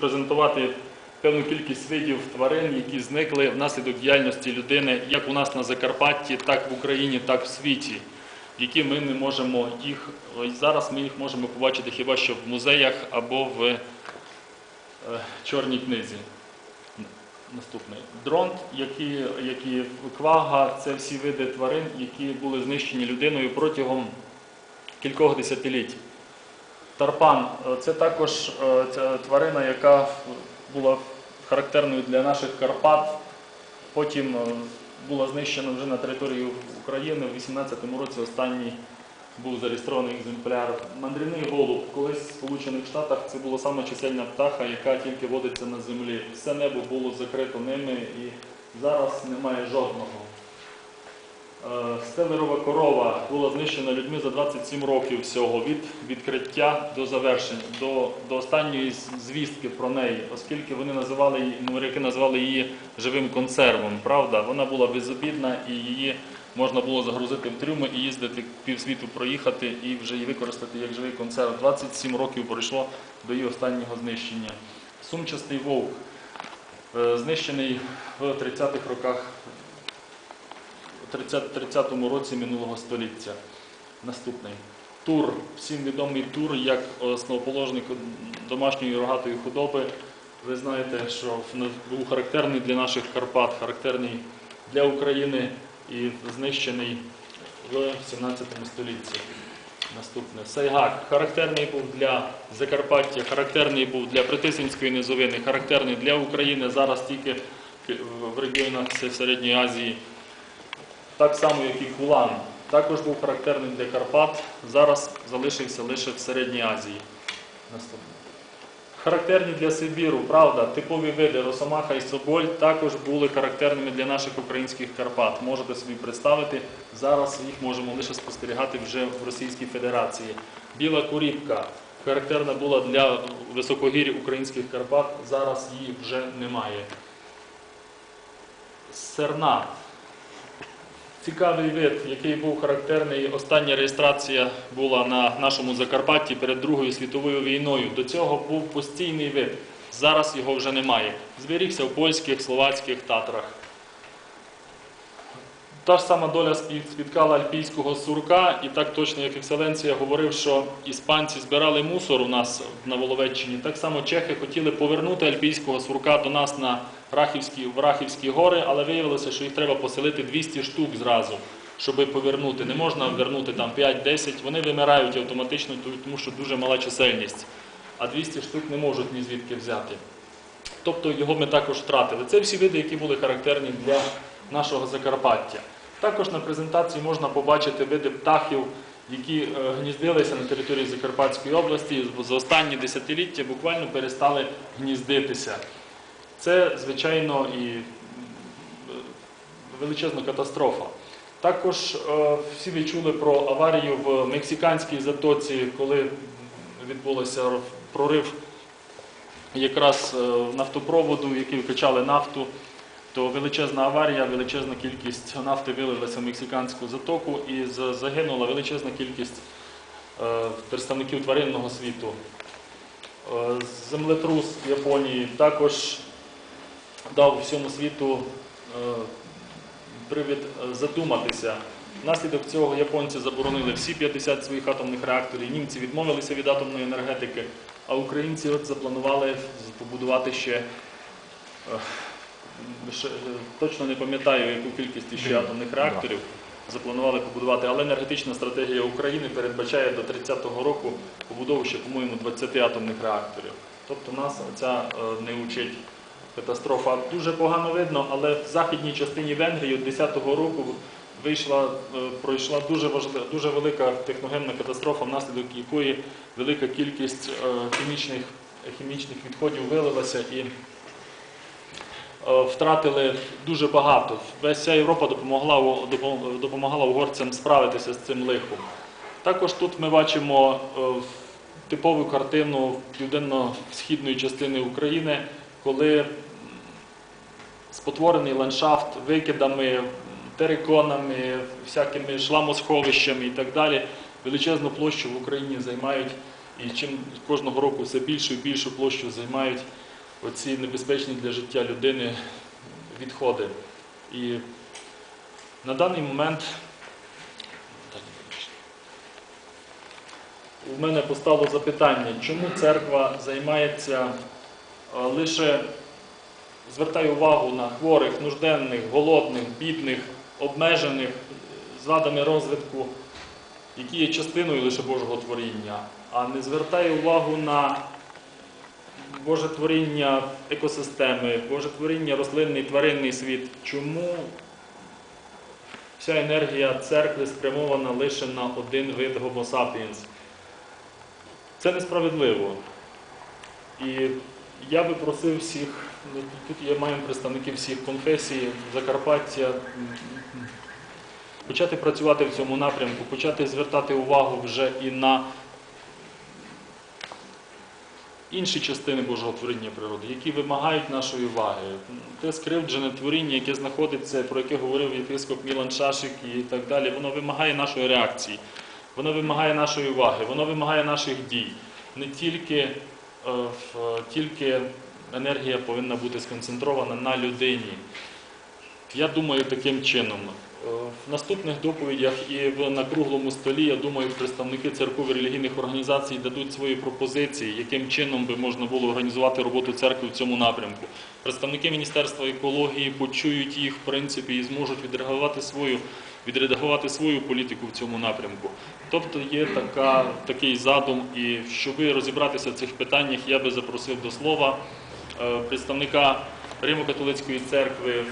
презентувати певну кількість видів тварин, які зникли внаслідок діяльності людини як у нас на Закарпатті, так в Україні, так в світі, які ми не можемо їх зараз. Ми їх можемо побачити хіба що в музеях або в е, чорній книзі. Наступний дронт, які, які квага, це всі види тварин, які були знищені людиною протягом кількох десятиліть. Тарпан е, це також е, ця тварина, яка була характерною для наших Карпат. Потім е, була знищена вже на території України. У 18-му році останній був зареєстрований екземпляр. Мандрівний голуб. Колись в Сполучених Штатах це була сама чисельна птаха, яка тільки водиться на землі. Все небо було закрито ними і зараз немає жодного. Е, Стелерова корова була знищена людьми за 27 років всього від відкриття до завершення, до, до останньої звістки про неї, оскільки вони називали її, моряки називали її живим консервом. Правда, вона була безобідна і її можна було загрузити в трюми і їздити півсвіту проїхати і вже її використати як живий консерв. 27 років пройшло до її останнього знищення. Сумчастий вовк е, знищений в 30-х роках у 30 30-му році минулого століття. Наступний. Тур, всім відомий тур як основоположник домашньої рогатої худоби. Ви знаєте, що був характерний для наших Карпат, характерний для України і знищений в 17 столітті. Наступне. Сайгак. Характерний був для Закарпаття, характерний був для Притисинської низовини, характерний для України, зараз тільки в регіонах Середньої Азії так само, як і Кулан, також був характерним для Карпат, зараз залишився лише в Середній Азії. Наступне. Характерні для Сибіру, правда, типові види Росомаха і Соболь також були характерними для наших українських Карпат. Можете собі представити, зараз їх можемо лише спостерігати вже в Російській Федерації. Біла куріпка характерна була для високогір'я українських Карпат, зараз її вже немає. Сернат. Цікавий вид, який був характерний. Остання реєстрація була на нашому Закарпатті перед Другою світовою війною. До цього був постійний вид. Зараз його вже немає. Зберігся в польських, словацьких татрах. Та ж сама доля спіткала альпійського сурка, і так точно, як екселенція говорив, що іспанці збирали мусор у нас на Воловеччині. Так само чехи хотіли повернути альпійського сурка до нас на Рахівські, в Рахівські гори, але виявилося, що їх треба поселити 200 штук зразу, щоб повернути. Не можна вернути там 5-10, вони вимирають автоматично, тому що дуже мала чисельність. А 200 штук не можуть ні звідки взяти. Тобто його ми також втратили. Це всі види, які були характерні для нашого Закарпаття. Також на презентації можна побачити види птахів, які е, гніздилися на території Закарпатської області за останні десятиліття буквально перестали гніздитися. Це, звичайно, і е, величезна катастрофа. Також е, всі ви чули про аварію в мексиканській затоці, коли відбувся прорив якраз нафтопроводу, який вкачали нафту, то величезна аварія, величезна кількість нафти вилилася в мексиканську затоку і загинула величезна кількість е, представників тваринного світу. Е, Землетрус в Японії також дав всьому світу е, привід задуматися. Внаслідок цього японці заборонили всі 50 своїх атомних реакторів, німці відмовилися від атомної енергетики, а українці от запланували побудувати ще, точно не пам'ятаю, яку кількість ще атомних реакторів запланували побудувати, але енергетична стратегія України передбачає до 30-го року побудову ще, по-моєму, 20 атомних реакторів. Тобто нас ця е, не учить катастрофа. Дуже погано видно, але в західній частині Венгрії от 10-го року вийшла, е, пройшла дуже важлива, дуже велика техногенна катастрофа, внаслідок якої велика кількість е, хімічних, хімічних відходів вилилася і е, втратили дуже багато. Весь вся Європа допомогла, допомагала угорцям справитися з цим лихом. Також тут ми бачимо е, типову картину південно-східної частини України, коли спотворений ландшафт викидами, териконами, всякими шламосховищами і так далі, величезну площу в Україні займають і чим кожного року все більшу і більшу площу займають оці небезпечні для життя людини відходи. І на даний момент у мене постало запитання, чому церква займається е, лише звертає увагу на хворих, нужденних, голодних, бідних, обмежених з вадами розвитку, які є частиною лише Божого творіння, а не звертає увагу на Боже творіння екосистеми, Боже творіння рослинний тваринний світ. Чому вся енергія церкви спрямована лише на один вид Homo sapiens? Це несправедливо. І я би просив всіх, ну, тут є, маємо представників всіх конфесій Закарпаття, почати працювати в цьому напрямку, почати звертати увагу вже і на інші частини Божого творіння природи, які вимагають нашої уваги. Те скривджене творіння, яке знаходиться, про яке говорив єпископ Мілан Шашик і так далі, воно вимагає нашої реакції, воно вимагає нашої уваги, воно вимагає наших дій. Не тільки, е, тільки енергія повинна бути сконцентрована на людині. Я думаю таким чином. Е, В наступних доповідях і на круглому столі, я думаю, представники церков і релігійних організацій дадуть свої пропозиції, яким чином би можна було організувати роботу церкви в цьому напрямку. Представники Міністерства екології почують їх в принципі і зможуть відреагувати свою, відредагувати свою політику в цьому напрямку. Тобто є така, такий задум, і щоб розібратися в цих питаннях, я би запросив до слова е, представника Римо-католицької церкви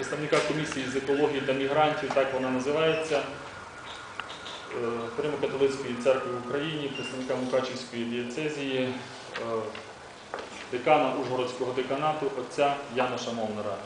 представника комісії з екології та мігрантів, так вона називається, е, Римо-католицької церкви в Україні, представника Мукачівської дієцезії, е, декана Ужгородського деканату, отця Яна Шамовнера.